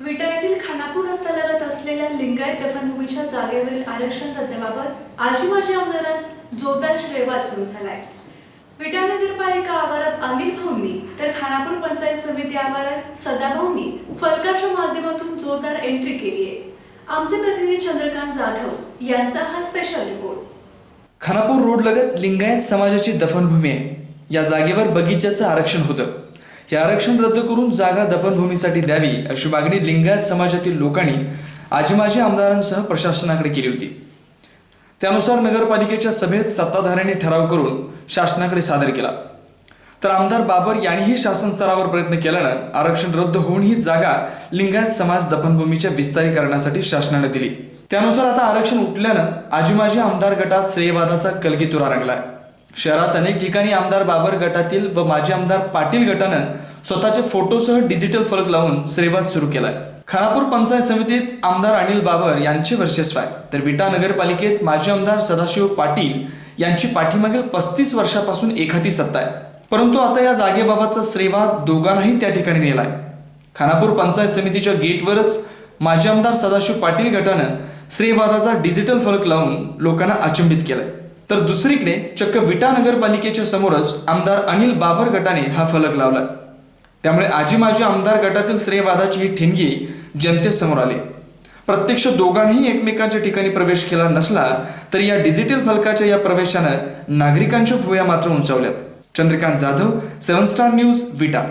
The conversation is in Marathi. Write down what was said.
विटा येथील खानापूर रस्त्यालगत असलेल्या लिंगायत दफनभूमीच्या जागेवरील आरक्षण रद्दबाबत आजी माजी आमदारात जोरदार श्रेवा सुरू झालाय. विटा नगरपालिका आवारात अनिल भाऊंनी तर खानापूर पंचायत समिती आवारात सदाभाऊंनी फलकाच्या माध्यमातून जोरदार एंट्री केली आहे. आमचे प्रतिनिधी चंद्रकांत जाधव यांचा हा स्पेशल रिपोर्ट खानापूर रोड लगत लिंगायत समाजाची दफनभूमी आहे. या जागेवर बगीच्याचं आरक्षण होतं. हे आरक्षण रद्द करून जागा दफनभूमीसाठी द्यावी अशी मागणी लिंगायत समाजातील लोकांनी आजीमाजी आमदारांसह प्रशासनाकडे केली होती. त्यानुसार नगरपालिकेच्या सभेत सत्ताधाऱ्यांनी ठराव करून शासनाकडे सादर केला. तर आमदार बाबर यांनीही शासन स्तरावर प्रयत्न केल्यानं आरक्षण रद्द होऊन ही जागा लिंगायत समाज दफनभूमीच्या विस्तारीकरणासाठी शासनाने दिली. त्यानुसार आता आरक्षण उठल्यानं आजीमाजी आमदार गटात श्रेयवादाचा कलगीतुरा रंगलाय. शहरात अनेक ठिकाणी आमदार बाबर गटातील व माजी आमदार पाटील गटानं स्वतःचे फोटोसह डिजिटल फलक लावून श्रेवाद सुरू केलाय. खानापूर पंचायत समितीत आमदार अनिल बाबर यांचे वर्चस्व आहे. तर विटा नगरपालिकेत माजी आमदार सदाशिव पाटील यांची पाठीमागील पस्तीस वर्षापासून एखादी सत्ता आहे. परंतु आता या जागेबाबतचा श्रेवाद दोघांनाही त्या ठिकाणी नेलाय. खानापूर पंचायत समितीच्या गेटवरच माजी आमदार सदाशिव पाटील गटानं श्रेवादाचा डिजिटल फलक लावून लोकांना अचंबित केलाय. तर दुसरीकडे चक्क विटा नगरपालिकेच्या समोरच आमदार अनिल बाबर गटाने हा फलक लावला. त्यामुळे आजी माजी आमदार गटातील श्रेयवादाची ही ठिणगी जनतेसमोर आली. प्रत्यक्ष दोघांनीही एकमेकांच्या ठिकाणी प्रवेश केला नसला तरी या डिजिटल फलकाच्या या प्रवेशानं नागरिकांच्या भुया मात्र उंचावल्यात. Chandrakant Jadhav seven star news Vita.